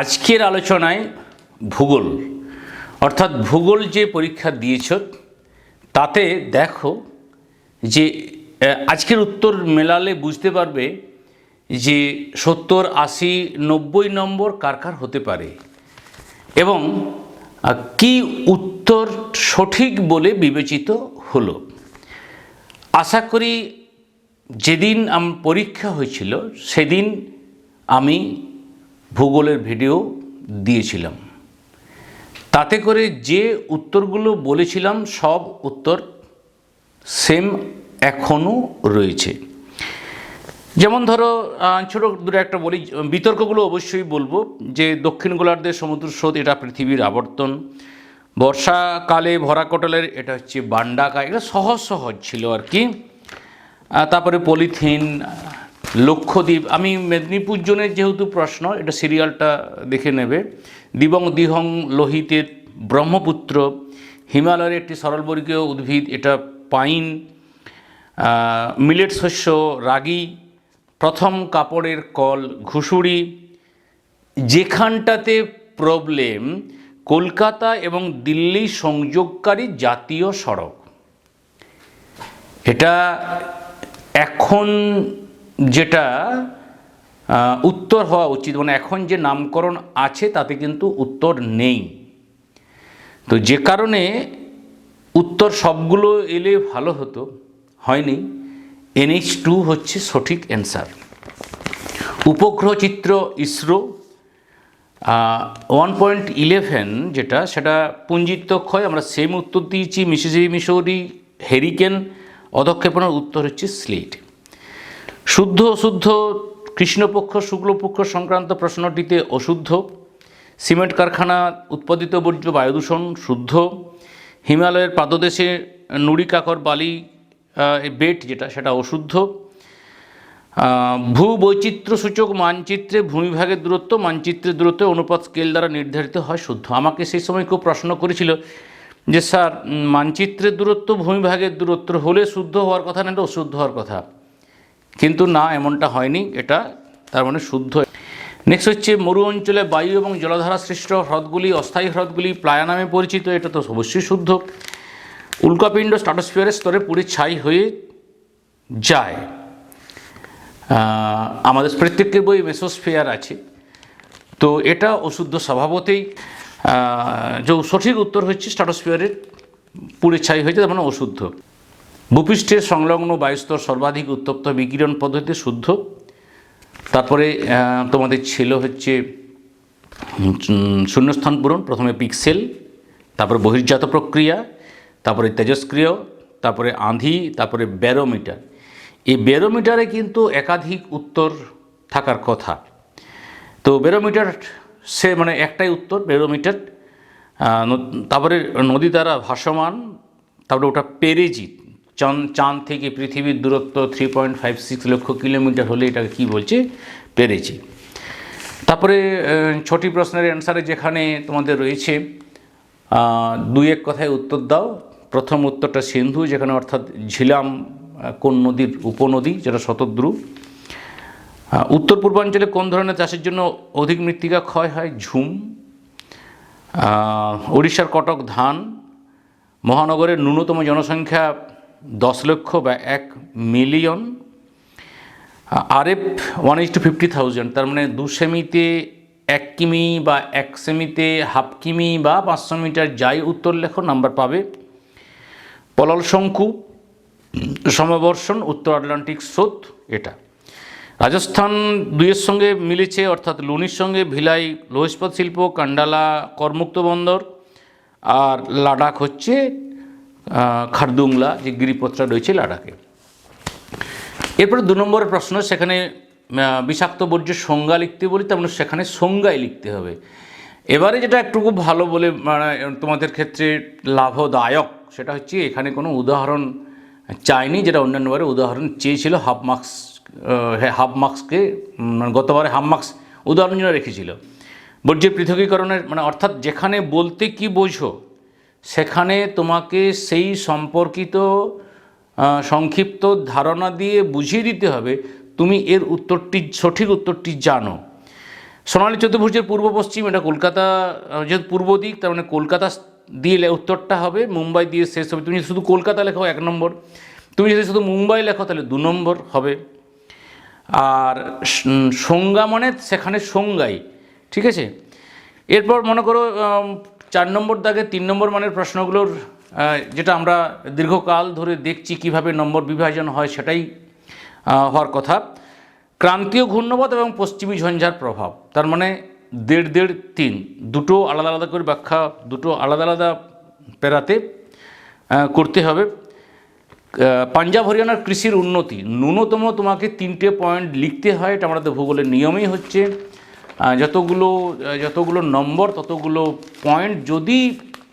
আজকের আলোচনায় ভূগোল, অর্থাৎ ভূগোল যে পরীক্ষা দিয়েছ, তাতে দেখো যে আজকের উত্তর মেলালে বুঝতে পারবে যে সত্তর, আশি, নব্বই নম্বর কার কার হতে পারে এবং কি উত্তর সঠিক বলে বিবেচিত হলো। আশা করি যেদিন আম পরীক্ষা হয়েছিল, সেদিন আমি ভূগোলের ভিডিও দিয়েছিলাম। তাতে করে যে উত্তরগুলো বলেছিলাম, সব উত্তর সেম এখনও রয়েছে। যেমন ধরো ছোট দূরে একটা বলি, বিতর্কগুলো অবশ্যই বলব, যে দক্ষিণ গোলার্ধের সমুদ্র স্রোত, এটা পৃথিবীর আবর্তন। বর্ষাকালে ভরা কোটলের, এটা হচ্ছে বান্ডাকা এটা সহজ সহজ ছিল আর কি। তারপরে পলিথিন লক্ষদ্বীপ। আমি মেদিনীপুর জোনের যেহেতু প্রশ্ন, এটা সিরিয়ালটা দেখে নেবে। দিবং দিহং লোহিতের ব্রহ্মপুত্র, হিমালয়ের একটি সরলবর্গীয় উদ্ভিদ, এটা পাইন মিলেট শস্য, রাগি, প্রথম কাপড়ের কল ঘুষুরি যেখানটাতে প্রবলেম, কলকাতা এবং দিল্লি সংযোগকারী জাতীয় সড়ক। এটা এখন যেটা উত্তর হওয়া উচিত। মানে এখন যে নামকরণ আছে, তাতে কিন্তু উত্তর নেই। তো যে কারণে উত্তর সবগুলো এলে ভালো হতো, হয়নি। এনএইচ টু হচ্ছে সঠিক অ্যান্সার। উপগ্রহ চিত্র ইসরো ওয়ান পয়েন্ট ইলেভেন যেটা, সেটা পুঞ্জিতক্ষয় আমরা সেম উত্তর দিয়েছি মিসিসিপি মিশরি হেরিকেন অধক্ষেপণের উত্তর হচ্ছে স্লেট শুদ্ধ অশুদ্ধ, কৃষ্ণপক্ষ, শুক্লপক্ষ সংক্রান্ত প্রশ্নটিতে অশুদ্ধ, সিমেন্ট কারখানা, উৎপাদিত বর্জ্য, বায়ুদূষণ শুদ্ধ, হিমালয়ের পাদদেশে নুড়ি, কাকর, বালি বেট যেটা, সেটা অশুদ্ধ ভূ সূচক মানচিত্রে ভূমিভাগের দূরত্ব, মানচিত্রের দূরত্ব অনুপাত স্কেল দ্বারা নির্ধারিত হয় শুদ্ধ। আমাকে সেই সময় কেউ প্রশ্ন করেছিল যে, স্যার মানচিত্রের দূরত্ব, ভূমিভাগের দূরত্ব হলে শুদ্ধ হওয়ার কথা না এটা অশুদ্ধ হওয়ার কথা? কিন্তু না, এমনটা হয়নি, এটা তার মানে শুদ্ধ। নেক্সট হচ্ছে, মরু অঞ্চলে বায়ু এবং জলধারা সৃষ্ট হ্রদগুলি, অস্থায়ী হ্রদগুলি, প্লায়া নামে পরিচিত, এটা তো অবশ্যই শুদ্ধ। উল্কাপিণ্ড স্ট্রাটোস্ফিয়ারের স্তরে পুড়ে ছাই হয়ে যায়। আমাদের প্রত্যেকের বই মেসোস্ফিয়ার আছে। তো এটা অশুদ্ধ স্বভাবতেই যে সঠিক উত্তর হচ্ছে স্ট্রাটোস্ফিয়ারের পুড়ে ছাই হয়েছে, তার মানে অশুদ্ধ। ভূপৃষ্ঠের সংলগ্ন বায়ুস্তর সর্বাধিক উত্তপ্ত বিকিরণ পদ্ধতিতে শুদ্ধ। তারপরে তোমাদের ছিল হচ্ছে শূন্যস্থান পূরণ, প্রথমে পিক্সেল, তারপরে বহির্জাত প্রক্রিয়া, তারপরে তেজস্ক্রিয়, তারপরে আঁধি, তারপরে ব্যারোমিটার। এই ব্যারোমিটারে কিন্তু একাধিক উত্তর থাকার কথা। তো ব্যারোমিটার সে মানে একটাই উত্তর, ব্যারোমিটার তারপরে নদী দ্বারা ভাসমান, তারপরে ওটা পেরেজি চাঁদ চাঁদ থেকে পৃথিবীর দূরত্ব three point five six lakh kilometre হলে এটাকে কী বলছে? পেরেছি। তারপরে ছটি প্রশ্নের অ্যান্সারে যেখানে তোমাদের রয়েছে দুই এক কথায় উত্তর দাও। প্রথম উত্তরটা সিন্ধু, যেখানে অর্থাৎ ঝিলাম কোন নদীর উপনদী, যেটা শতদ্রু। উত্তর পূর্বাঞ্চলে কোন ধরনের চাষের জন্য অধিক মৃত্তিকা ক্ষয় হয়? ঝুম। ওড়িশার কটক ধান। মহানগরের ন্যূনতম জনসংখ্যা দশ লক্ষ বা এক million RF one is two fifty thousand তার মানে দু সেমিতে এক কিমি বা এক সেমিতে হাফ কিমি বা পাঁচশো মিটার যাই উত্তর লেখো নাম্বার পাবে। পলল শঙ্কু, সমবর্ষণ, উত্তর আটলান্টিক স্রোত, এটা। রাজস্থান দুইয়ের সঙ্গে মিলেছে, অর্থাৎ লুনির সঙ্গে ভিলাই লৌহ শিল্প কান্ডালা, করমুক্ত বন্দর, আর লাদাখ হচ্ছে খারদুংলা যে গিরিপথটা রয়েছে লাডাখে এরপরে দু নম্বরের প্রশ্ন, সেখানে বিষাক্ত বর্জ্যের সংজ্ঞা লিখতে বলি, তার মানে সেখানে সংজ্ঞায় লিখতে হবে। এবারে যেটা একটু খুব ভালো বলে মানে তোমাদের ক্ষেত্রে লাভদায়ক, সেটা হচ্ছে এখানে কোনো উদাহরণ চাইনি, যেটা অন্যান্যবারে উদাহরণ চেয়েছিল, হাফ মার্কস হ্যাঁ হাফ মার্কসকে গতবারে হাফ মার্কস উদাহরণ জন্য রেখেছিল। বর্জ্যের পৃথকীকরণের মানে অর্থাৎ যেখানে বলতে কি বোঝো সেখানে তোমাকে সেই সম্পর্কিত সংক্ষিপ্ত ধারণা দিয়ে বুঝিয়ে দিতে হবে, তুমি এর উত্তরটি, সঠিক উত্তরটি জানো। সোনালী চতুর্ভুজের পূর্ব পশ্চিম, এটা কলকাতা যেহেতু পূর্ব দিক, তার মানে কলকাতা দিয়ে উত্তরটা হবে, মুম্বাই দিয়ে শেষ হবে। তুমি শুধু কলকাতা লেখো এক নম্বর, তুমি যদি শুধু মুম্বাই লেখো, তাহলে দু নম্বর হবে। আর সংজ্ঞা মানে সেখানে সংজ্ঞাই, ঠিক আছে? এরপর মনে করো চার নম্বর দাগে তিন নম্বর মানের প্রশ্নগুলোর যেটা আমরা দীর্ঘকাল ধরে দেখছি কীভাবে নম্বর বিভাজন হয় সেটাই হওয়ার কথা। ক্রান্তীয় ঘূর্ণপথ এবং পশ্চিমী ঝঞ্ঝার প্রভাব, তার মানে দেড় দেড় তিন, দুটো আলাদা আলাদা করে ব্যাখ্যা, দুটো আলাদা আলাদা পেরাতে করতে হবে। পাঞ্জাব হরিয়ানার কৃষির উন্নতি, ন্যূনতম তোমাকে তিনটে পয়েন্ট লিখতে হয়, এটা আমাদের ভূগোলের নিয়মেই হচ্ছে। যতগুলো যতগুলো নম্বর, ততগুলো পয়েন্ট যদি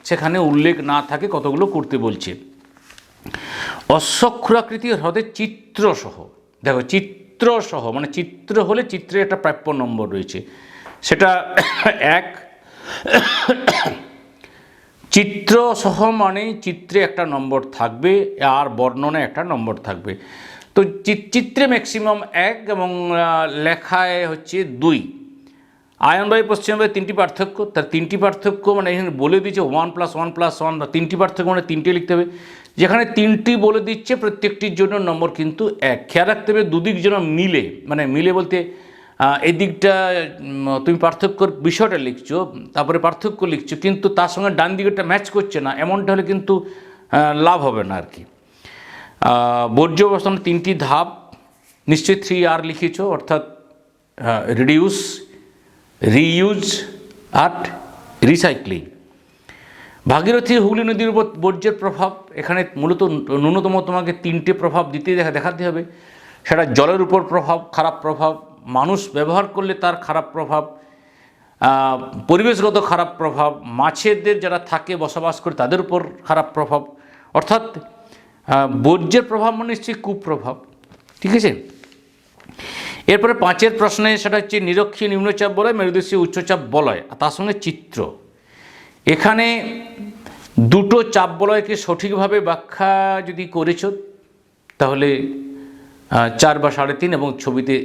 সেখানে উল্লেখ না থাকে, কতগুলো করতে বলছে। অশ্বক্ষুরাকৃতি হ্রদের চিত্রসহ, দেখো চিত্রসহ মানে চিত্র হলে চিত্রে একটা প্রাপ্য নম্বর রয়েছে। সেটা এক চিত্র সহ মানে চিত্রে একটা নম্বর থাকবে, আর বর্ণনায় একটা নম্বর থাকবে। তো চিত্রে ম্যাক্সিমাম এক এবং লেখায় হচ্ছে দুই। আয়নবায়ু পশ্চিমবায়ু তিনটি পার্থক্য। তার তিনটি পার্থক্য মানে এখানে বলে দিচ্ছে one plus one plus one বা তিনটি পার্থক্য মানে তিনটে লিখতে হবে। যেখানে তিনটি বলে দিচ্ছে প্রত্যেকটির জন্য নম্বর কিন্তু এক। খেয়াল রাখতে হবে দুদিক যেন মিলে মানে মিলে বলতে এই দিকটা তুমি পার্থক্যর বিষয়টা লিখছো, তারপরে পার্থক্য লিখছো, কিন্তু তার সঙ্গে ডান দিকেরটা ম্যাচ করছে না, এমনটা হলে কিন্তু লাভ হবে না আর কি। বর্জ্য অবস্থান তিনটি ধাপ, নিশ্চয়ই থ্রি আর লিখেছ, অর্থাৎ রিডিউস রিইউজ আর রিসাইক্লিং ভাগীরথী হুগলি নদীর উপর বর্জ্যের প্রভাব, এখানে মূলত ন্যূনতম তোমাকে তিনটে প্রভাব দিতে দেখা, দেখাতে হবে। সেটা জলের উপর প্রভাব, খারাপ প্রভাব, মানুষ ব্যবহার করলে তার খারাপ প্রভাব পরিবেশগত খারাপ প্রভাব, মাছেদের যারা থাকে, বসবাস করে তাদের উপর খারাপ প্রভাব, অর্থাৎ বর্জ্যের প্রভাব মানে নিশ্চয়ই কুপ্রভাব। ঠিক আছে? এরপরে পাঁচের প্রশ্নে সেটা হচ্ছে নিরক্ষীয় নিম্নচাপ বলয় মেরুদেশীয় উচ্চচাপ বলয়, আর তার সঙ্গে চিত্র। এখানে দুটো চাপ বলয়কে সঠিকভাবে ব্যাখ্যা যদি করেছ, তাহলে চার বা সাড়ে তিন এবং ছবিতে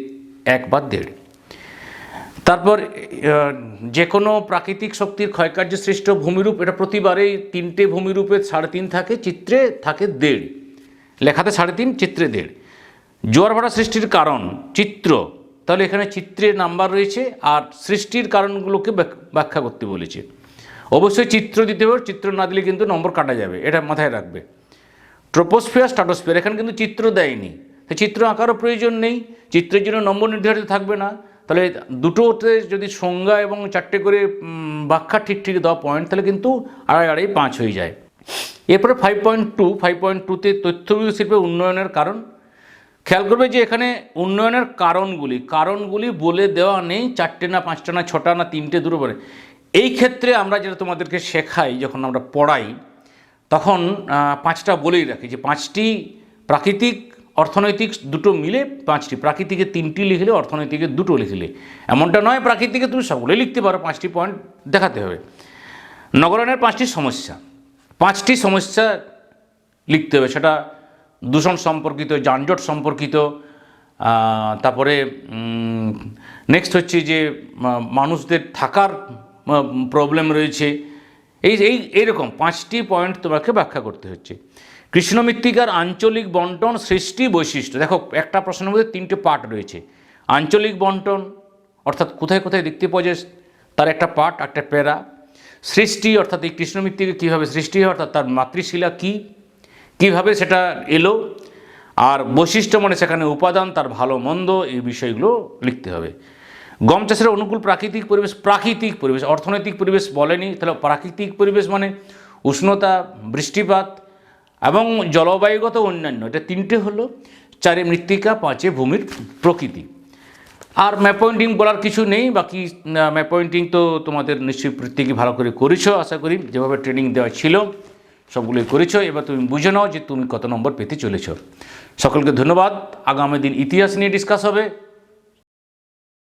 এক বা দেড়। তারপর যে কোনো প্রাকৃতিক শক্তির ক্ষয়কার্য সৃষ্ট ভূমিরূপ, এটা প্রতিবারেই তিনটে ভূমিরূপে সাড়ে তিন থাকে, চিত্রে থাকে দেড়। লেখাতে সাড়ে তিন, চিত্রে দেড়। জোয়ার ভাড়া সৃষ্টির কারণ, চিত্র। তাহলে এখানে চিত্রের নাম্বার রয়েছে আর সৃষ্টির কারণগুলোকে ব্যাখ্যা করতে বলেছে। অবশ্যই চিত্র দিতে হবে, চিত্র না দিলে কিন্তু নম্বর কাটা যাবে, এটা মাথায় রাখবে। ট্রোপোস্ফিয়ার স্ট্রাটোস্ফিয়ার এখানে কিন্তু চিত্র দেয়নি। তো চিত্র আঁকারও প্রয়োজন নেই, চিত্রের জন্য নম্বর নির্ধারিত থাকবে না। তাহলে দুটোতে যদি সংজ্ঞা এবং চারটে করে ব্যাখ্যা ঠিক ঠিক দেওয়া পয়েন্ট তাহলে কিন্তু আড়াই আড়াই, পাঁচ হয়ে যায়। এরপরে five point two five point টুতে তথ্য শিল্পের উন্নয়নের কারণ খেয়াল করবে যে এখানে উন্নয়নের কারণগুলি কারণগুলি বলে দেওয়া নেই, চারটে না, পাঁচটা না, ছটা না, তিনটে দুটো বলে। এই ক্ষেত্রে আমরা যেটা তোমাদেরকে শেখাই, যখন আমরা পড়াই, তখন পাঁচটা বলেই রাখি যে পাঁচটি প্রাকৃতিক, অর্থনৈতিক দুটো মিলে পাঁচটি। প্রাকৃতিকে তিনটি লিখলে, অর্থনৈতিকে দুটো লিখলে। এমনটা নয়, প্রাকৃতিকে তুমি সবগুলোই লিখতে পারো, পাঁচটি পয়েন্ট দেখাতে হবে। নগরায়নের পাঁচটি সমস্যা। পাঁচটি সমস্যা লিখতে হবে, সেটা দূষণ সম্পর্কিত, যানজট সম্পর্কিত তারপরে নেক্সট হচ্ছে যে মানুষদের থাকার প্রবলেম রয়েছে। এই এই, এইরকম পাঁচটি পয়েন্ট তোমাকে ব্যাখ্যা করতে হচ্ছে। কৃষ্ণ মৃত্তিকার আঞ্চলিক বন্টন সৃষ্টি বৈশিষ্ট্য। দেখো, একটা প্রশ্নের মধ্যে তিনটে পার্ট রয়েছে। আঞ্চলিক বন্টন, অর্থাৎ কোথায় কোথায় দেখতে পাওয়া যায়, তার একটা পার্ট একটা প্যারা। সৃষ্টি, অর্থাৎ এই কৃষ্ণ মৃত্তিকা কীভাবে সৃষ্টি হয়, অর্থাৎ তার মাতৃশিলা কী? কীভাবে সেটা এলো? আর বৈশিষ্ট্য মানে সেখানে উপাদান, তার ভালো মন্দ, এই বিষয়গুলো লিখতে হবে। গম চাষের অনুকূল প্রাকৃতিক পরিবেশ প্রাকৃতিক পরিবেশ, অর্থনৈতিক পরিবেশ বলেনি, তাহলে প্রাকৃতিক পরিবেশ মানে উষ্ণতা, বৃষ্টিপাত এবং জলবায়ুগত অন্যান্য। এটা তিনটে হলো, চারে মৃত্তিকা, পাঁচে ভূমির প্রকৃতি। আর ম্যাপ পয়েন্টিং বলার কিছু নেই, বাকি ম্যাপয়েন্টিং তো তোমাদের নিশ্চয়ই প্রত্যেকে ভালো করে করেছ, আশা করি। যেভাবে ট্রেনিং দেওয়া ছিল সবগুলোই করেছ, এবার তুমি বুঝে নাও যে তুমি কত নম্বর পেতে চলেছ। সকলকে ধন্যবাদ। আগামী দিন ইতিহাস নিয়ে ডিসকাস হবে।